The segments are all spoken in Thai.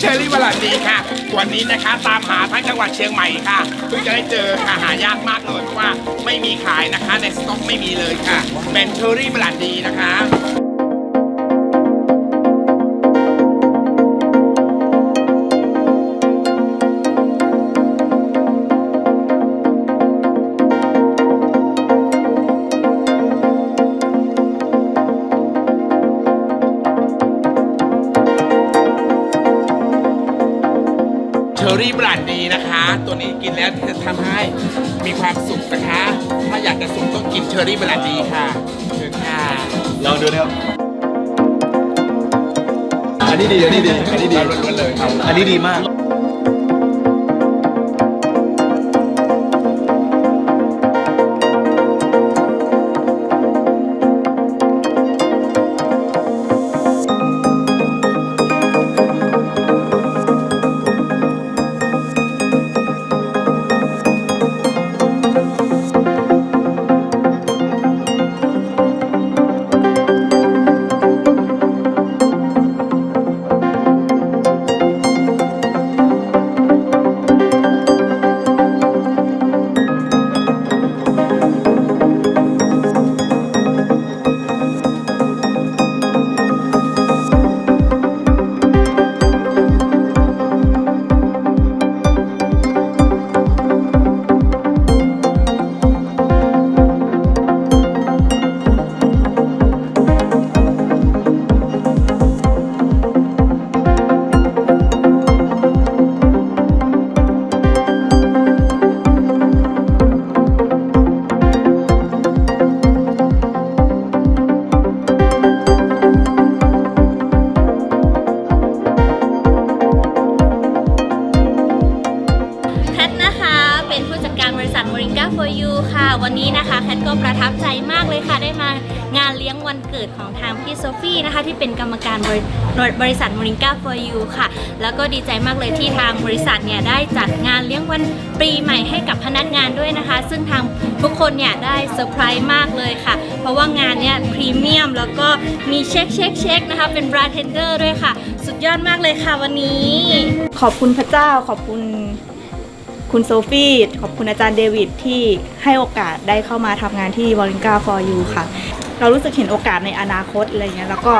เชอรี่วลันดีค่ะ วันนี้นะคะตามหาทั้งจังหวัดเชียงใหม่ค่ะเพิ่งจะได้เจอค่ะหายากมากเลยเพราะว่าไม่มีขายนะคะในสต็อกไม่มีเลยค่ะเป็นเชอรี่วลันดีนะคะ อรี่บรันดีนะคะ ตัวนี้กินแล้วจะทำให้มีความสุขนะคะ ถ้าอยากจะสุขต้องกินเชอรี่บรันดีค่ะเชิญค่ะลองดูนะครับ อันนี้ดี อันนี้ดี อันนี้ดีเราล้วนๆเลยครับ อันนี้ดีมาก for You ค่ะ วันนี้นะคะแคทก็ประทับใจมากเลยค่ะ ได้มางานเลี้ยงวันเกิดของทางพี่โซฟี่นะคะ ที่เป็นกรรมการบริบริษัท Moringa for You ค่ะ แล้วก็ดีใจมากเลยที่ทางบริษัทเนี่ยได้จัดงานเลี้ยงวันปีใหม่ให้กับพนักงานด้วยนะคะ ซึ่งทางทุกคนเนี่ยได้เซอร์ไพรส์มากเลยค่ะ เพราะว่างานเนี่ยพรีเมียมแล้วก็มีเช็คเช็คเช็คนะคะเป็นบราเทนเดอร์ด้วยค่ะ สุดยอดมากเลยค่ะวันนี้ ขอบคุณพระเจ้าขอบคุณ คุณโซฟี่ขอบคุณอาจารย์เดวิดที่ให้โอกาสได้เข้ามาทำงานที่ v o l i n g a for You ค่ะ เรารู้สึกเห็นโอกาสในอนาคตอะไรเงี้ยแล้วก็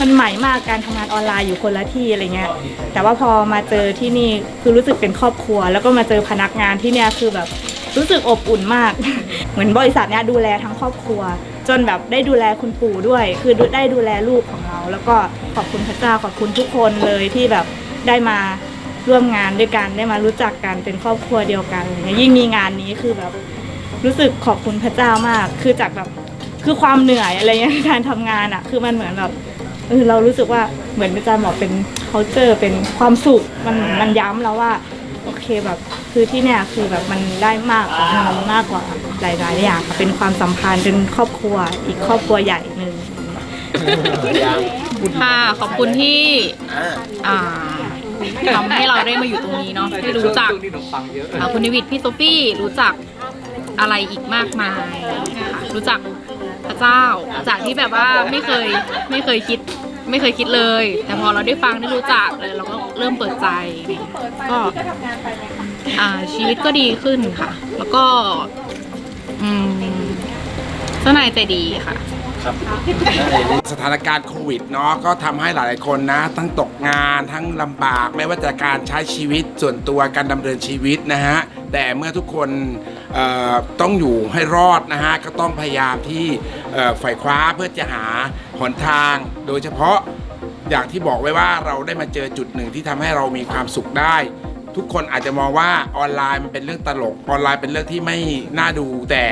มันใหม่มากการทำงานออนไลน์อยู่คนละที่อะไรเงี้ย แต่ว่าพอมาเจอที่นี่คือรู้สึกเป็นครอบครัว แล้วก็มาเจอพนักงานที่เนี่ยคือแบบรู้สึกอบอุ่นมาก เหมือนบริษัทเนี้ยดูแลทั้งครอบครัว จนแบบได้ดูแลคุณปู่ด้วย คือได้ดูแลลูกของเรา แล้วก็ขอบคุณพระเจ้าขอบคุณทุกคนเลยที่แบบได้มา ร่วมงานด้วยกันได้มารู้จักกันเป็นครอบครัวเดียวกันอะไรเงี้ยยิ่งมีงานนี้คือแบบรู้สึกขอบคุณพระเจ้ามาก คือจากแบบคือความเหนื่อยอะไรเงี้ยการทำงานอะ่ะคือมันเหมือนแบบเออเรารู้สึกว่าเหมือนอาจารย์บอกเป็น culture เป็นความสุขมันมันย้ำแล้วว่าโอเคแบบคือที่เนี่ยคือแบบมันได้มากกว่าเงินมากกว่าหลายๆอย่างค่ะเป็นความสัมพันธ์เป็นครอบครัวอีกครอบครัวใหญ่หนึ่งค่ะขอบคุณที่อ่า ทำให้เราได้มาอยู่ตรงนี้เนาะได้รู้จักอ่าคุณนิวิทพี่โซฟี่รู้จักอะไรอีกมากมายค่ะรู้จักพระเจ้าจากที่แบบว่าไม่เคยไม่เคยคิดไม่เคยคิดเลย แต่พอเราได้ฟังได้รู้จักเลยเราก็เริ่มเปิดใจก็อ่าชีวิตก็ดีขึ้นค่ะ แล้วก็อืมเจ้านายใจดีค่ะ สถานการณ์โควิดเนาะก็ทำให้หลายๆคนนะ ทั้งตกงานทั้งลำบาก ไม่ว่าจะการใช้ชีวิตส่วนตัวการดำเนินชีวิตนะฮะแต่เมื่อทุกคนเอ่อต้องอยู่ให้รอดนะฮะก็ต้องพยายามที่เอ่อไฝ่คว้าเพื่อจะหาหนทาง โดยเฉพาะอย่างที่บอกไว้ว่าเราได้มาเจอจุดหนึ่งที่ทำให้เรามีความสุขได้ ทุกคนอาจจะมองว่าออนไลน์มันเป็นเรื่องตลก ออนไลน์เป็นเรื่องที่ไม่น่าดูแต่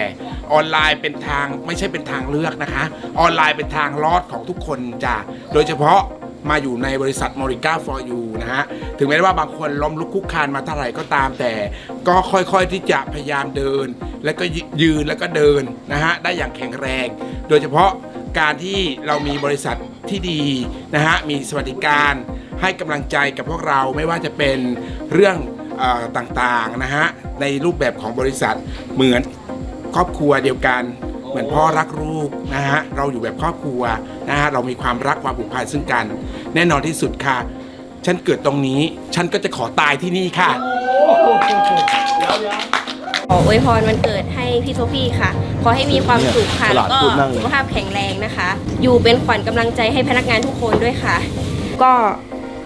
ออนไลน์เป็นทางไม่ใช่เป็นทางเลือกนะคะ ออนไลน์เป็นทางรอดของทุกคนจ้ะโดยเฉพาะมาอยู่ในบริษัท m o r i c a for you นะฮะ ถึงแม้ว่าบางคนล้มลุกคุกคานมาเท่าไหร่ก็ตามแต่ ก็ค่อยๆที่จะพยายามเดิน แล้วก็ยืนแล้วก็เดินนะฮะ ได้อย่างแข็งแรง โดยเฉพาะการที่เรามีบริษัทที่ดีนะฮะ มีสวัสดิการ ให้กำลังใจกับพวกเราไม่ว่าจะเป็นเรื่องเออต่างๆนะฮะในรูปแบบของบริษัทเหมือนครอบครัวเดียวกัน เหมือนพ่อรักลูกนะฮะเราอยู่แบบครอบครัวนะฮะเรามีความรักความผูกพันซึ่งกัน แน่นอนที่สุดค่ะ ฉันเกิดตรงนี้ ฉันก็จะขอตายที่นี่ค่ะ ขออวยพรวันเกิดให้พี่โซฟี่ค่ะ ขอให้มีความสุขค่ะฉแล้ลาวดก็พูดมากเลย สุขภาพแข็งแรงนะคะ อยู่เป็นขวัญกำลังใจให้พนักงานทุกคนด้วยค่ะ ก็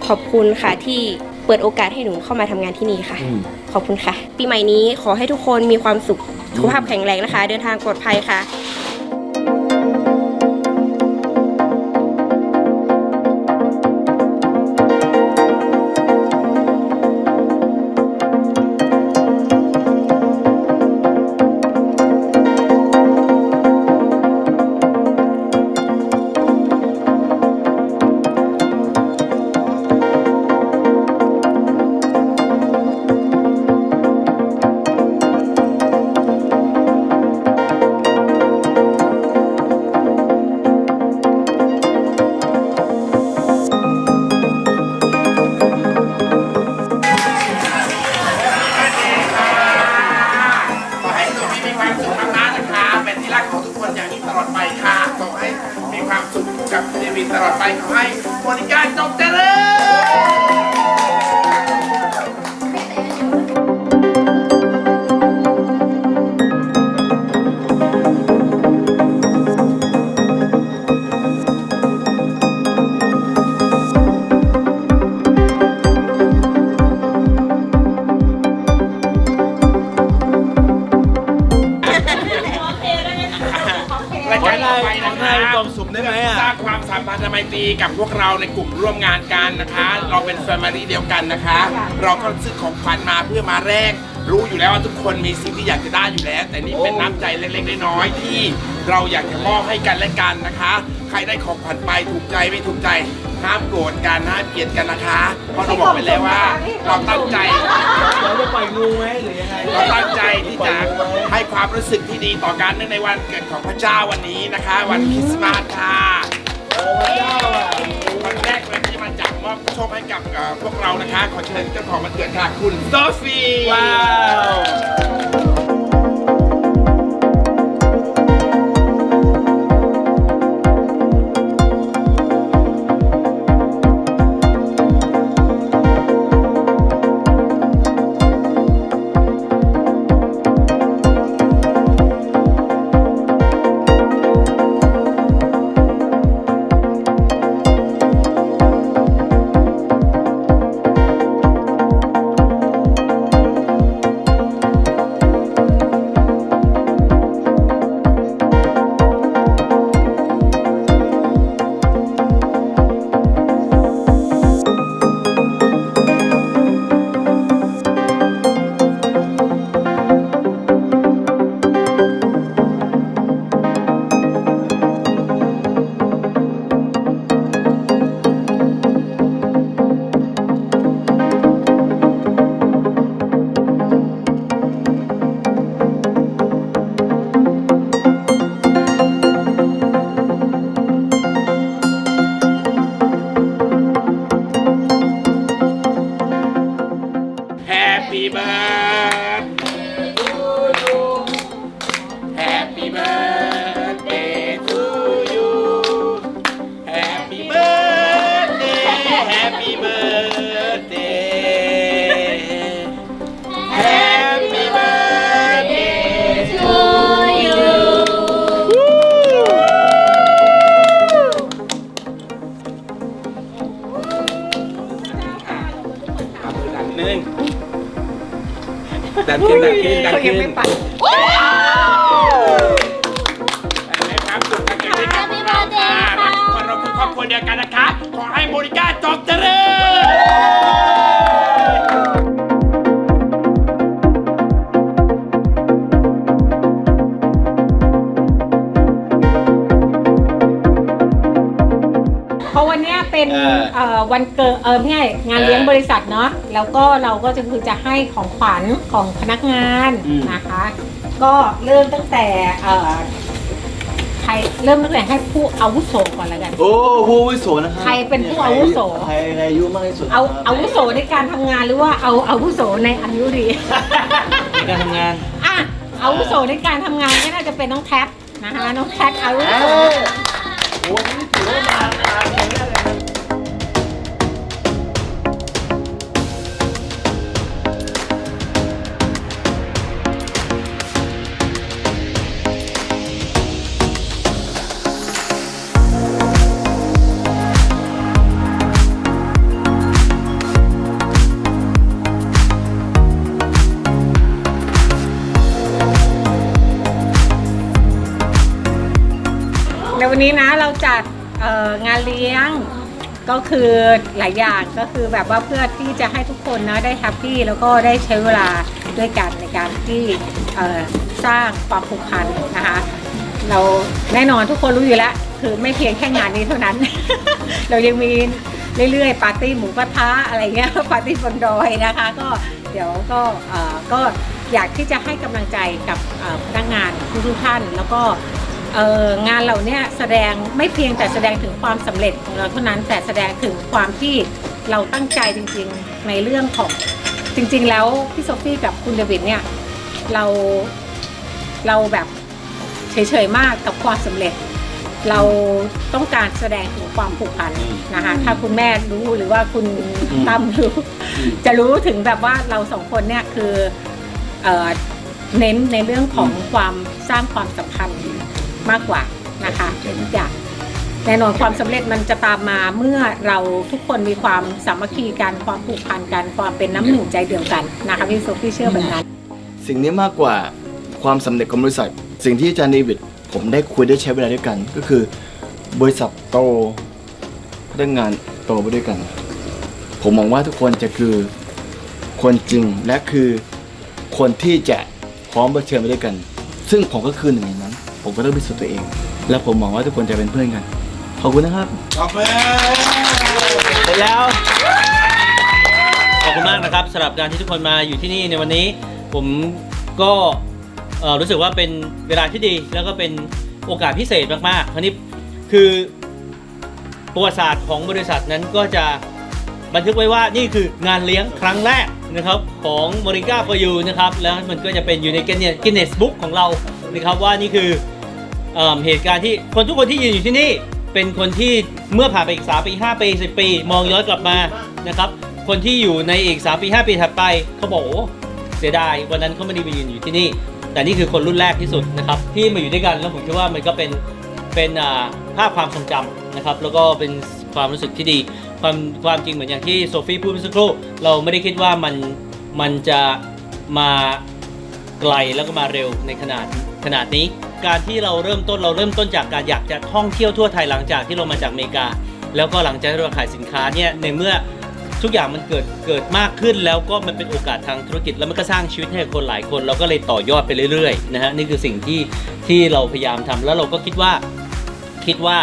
ขอบคุณค่ะที่เปิดโอกาสให้หนูเข้ามาทำงานที่นี่ค่ะขอบคุณค่ะ ปีใหม่นี้ขอให้ทุกคนมีความสุขสุขภาพแข็งแรงนะคะ เดินทางปลอดภัยค่ะ ให้ขอให้บริการจงเจ ไปนะคะกล่องสุ่มได้ไหมอะ สร้างความสัมพันธ์ไมตรีกับพวกเราในกลุ่มร่วมงานกันนะคะ เราเป็นแฟมิลี่เดียวกันนะคะ เราก็ซื้อของขวัญมาเพื่อมาแลกรู้อยู่แล้วว่าทุกคนมีสิ่งที่อยากจะได้อยู่แล้ว แต่นี่เป็นน้ำใจเล็กๆน้อยๆที่เราอยากจะมอบให้กันและกันนะคะ ใครได้ของขวัญไปถูกใจไม่ถูกใจ ห้ามโกรธกันห้ามเกลียดกันนะคะเพราะเราบอกไปแล้วว่าเราตั้งใจ เราจะปล่อยงูไหมหรือยังไงเราตั้งใจที่จะให้ความรู้สึกที่ดีต่อกันเนื่องในวันเกิดของพระเจ้าวันนี้นะคะ วันคริสต์มาสค่ะวันแรกเลยที่จะมาจับมอบโชคให้กับเอ่อพวกเรานะคะ ขอเชิญเจ้าของวันเกิดค่ะคุณโซฟีว้าว ขึ้นดันขึ้นดันขึ้นเห็นไหมครับสุขสันต์กันด้วยกัน Happy birthday ค่ะทุกคนเราคือครอบครัวเดียวกันนะคะ ขอให้โมนิก้าจบเจริญ ออเอ่อวันเกิดเออไม่ใช่งานเลี้ยงบริษัทเนาะแล้วก็เราก็จะคือจะให้ของขวัญของพนักงานนะคะ ก็เริ่มตั้งแต่เอ่อใครเริ่มตั้งแต่ให้ผู้อาวุโสก่อนแล้วกัน โอ้ผู้อาวุโสนะครับใครเป็นผู้อาวุโส ใครใครอายุมากที่สุดเอาครับอาวุโสในการทำงานหรือว่าเอาอาวุโสในอายุเรียนในการทำงาน อะอาวุโสในการทำงานก็น่าจะเป็นน้องแท็บนะคะน้องแท็บอาวุโส โอ้นี่ถือว่ามาทาง วันนี้นะเราจัดงานเลี้ยงก็คือหลายอย่างก็คือแบบว่าเพื่อที่จะให้ทุกคนนะได้แฮปปี้แล้วก็ได้ใช้เวลาด้วยกันในการที่สร้างความผูกพันนะคะเราแน่นอนทุกคนรู้อยู่แล้ว คือไม่เพียงแค่งานนี้เท่านั้น เรายังมีเรื่อยๆ ปาร์ตี้หมูกระทะอะไรเงี้ยปาร์ตี้บนดอยนะคะ ก็เดี๋ยวก็ก็อยากที่จะให้กำลังใจกับพนักงานทุกท่าน แล้วก็ งานเหล่าเนี้ยแสดงไม่เพียงแต่แสดงถึงความสำเร็จของเราเท่านั้นแต่แสดงถึงความที่เราตั้งใจจริงๆในเรื่องของจริง ๆ แล้วพี่โซฟี่กับคุณเดวิดเนี่ยเราเราแบบเฉยๆมากกับความสำเร็จ เราต้องการแสดงถึงความผูกพันนะคะถ้าคุณแม่รู้หรือว่าคุณตั้มรู้จะรู้ถึงแบบว่าเราสองคนเนี่ยคือเอ่อเน้นในเรื่องของความสร้างความสัมพันธ์ มากกว่านะคะเป็นทุกอย่างแน่นอนความสำเร็จมันจะตามมาเมื่อเราทุกคนมีความสามัคคีกันความผูกพันกันความเป็นน้ำหนึ่งใจเดียวกันนะคะพี่โซฟี่เชื่อแบบนั้น สิ่งนี้มากกว่าความสำเร็จของบริษัท สิ่งที่อาจารย์เดวิดผมได้คุยได้ใช้เวลาด้วยกัน ก็คือบริษัทโตพนักงานโตไปด้วยกัน ผมมองว่าทุกคนจะคือคนจริงและคือคนที่จะพร้อมเผชิญไปด้วยกัน ซึ่งผมก็คือหนึ่งในนั้น ผมก็ต้องพิสูจน์ตัวเอง และผมมองว่าทุกคนจะเป็นเพื่อนกัน ขอบคุณนะครับ ขอบคุณเสร็จแล้ว ขอบคุณมากนะครับสำหรับการที่ทุกคนมาอยู่ที่นี่ในวันนี้ ผมก็เอ่อรู้สึกว่าเป็นเวลาที่ดี แล้วก็เป็นโอกาสพิเศษมากๆคราวนี้คือประวัติศาสตร์ของบริษัทนั้นก็จะบันทึกไว้ว่านี่คืองานเลี้ยงครั้งแรกนะครับของ m o r i n g a for You นะครับแล้วมันก็จะเป็นอยู่ในกินเนสบุ๊กของเรานะครับว่านี่คือ เอิ่มเหตุการณ์ที่คนทุกคนที่ยืนอยู่ที่นี่ เป็นคนที่เมื่อผ่านไปอีก3ปี5ปี10ปี มองย้อนกลับมานะครับคนที่อยู่ในอีก3ปี5ปีถัดไปเขาบอกโอ้เสียดายวันนั้นเขาไม่ได้มายืนอยู่ที่นี่ แต่นี่คือคนรุ่นแรกที่สุดนะครับที่มาอยู่ด้วยกันแล้วผมคิดว่ามันก็เป็นเป็นอ่าภาพความทรงจำนะครับแล้วก็เป็นความรู้สึกที่ดีความความจริงเหมือนอย่างที่โซฟีพูดเมื่อสักครู่เราไม่ได้คิดว่ามันมันจะมาไกลแล้วก็มาเร็วในขนาดขนาดนี้ การที่เราเริ่มต้นเราเริ่มต้นจากการอยากจะท่องเที่ยวทั่วไทยหลังจากที่เรามาจากอเมริกา แล้วก็หลังจากที่เราขายสินค้าเนี่ยในเมื่อทุกอย่างมันเกิดเกิดมากขึ้นแล้วก็มันเป็นโอกาสทางธุรกิจ แล้วมันก็สร้างชีวิตให้คนหลายคน เราก็เลยต่อยอดไปเรื่อยๆนะฮะนี่คือสิ่งที่ที่เราพยายามทำแล้วเราก็คิดว่าคิดว่า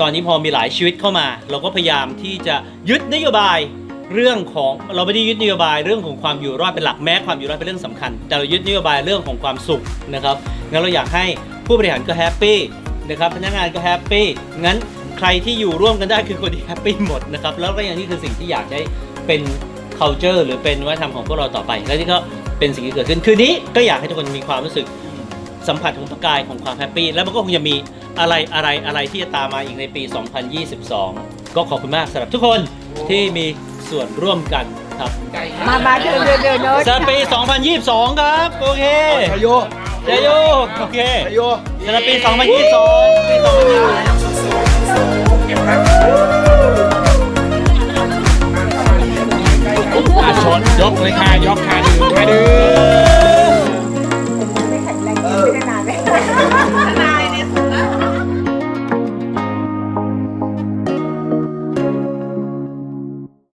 ตอนนี้พอมีหลายชีวิตเข้ามา เราก็พยายามที่จะยึดนโยบาย เรื่องของเราไม่ได้ยึดนโยบายเรื่องของความอยู่รอดเป็นหลักแม้ความอยู่รอดเป็นเรื่องสำคัญ แต่เรายึดนโยบายเรื่องของความสุขนะครับงั้นเราอยากให้ผู้บริหารก็แฮปปี้นะครับพนักงานก็แฮปปี้งั้นใครที่อยู่ร่วมกันได้คือคนที่แฮปปี้หมดนะครับแล้วก็อย่างนี้คือสิ่งที่อยากให้เป็น culture หรือเป็นวัฒนธรรมของพวกเราต่อไป และนี่ก็เป็นสิ่งที่เกิดขึ้นคืนนี้ก็อยากให้ทุกคนมีความรู้สึกสัมผัสของประกายของความแฮปปี้แล้วมันก็คงจะมีอะไรอะไรอะไรที่จะตามมาอีกในปี 2022 ก็ขอบคุณมากสำหรับทุกคนที่มี ส่วนร่วมกันครับมามาเดินเดินเดินเดินสำหรับปี 2022 ครับ โอเคชโยเจโยโอเคชโยสำหรับปี 2022 ปี 2022อาชนยกเลยค่ะยกขาดื้อขาดื้อ ไม่แข็งแรงไม่ได้นานเลย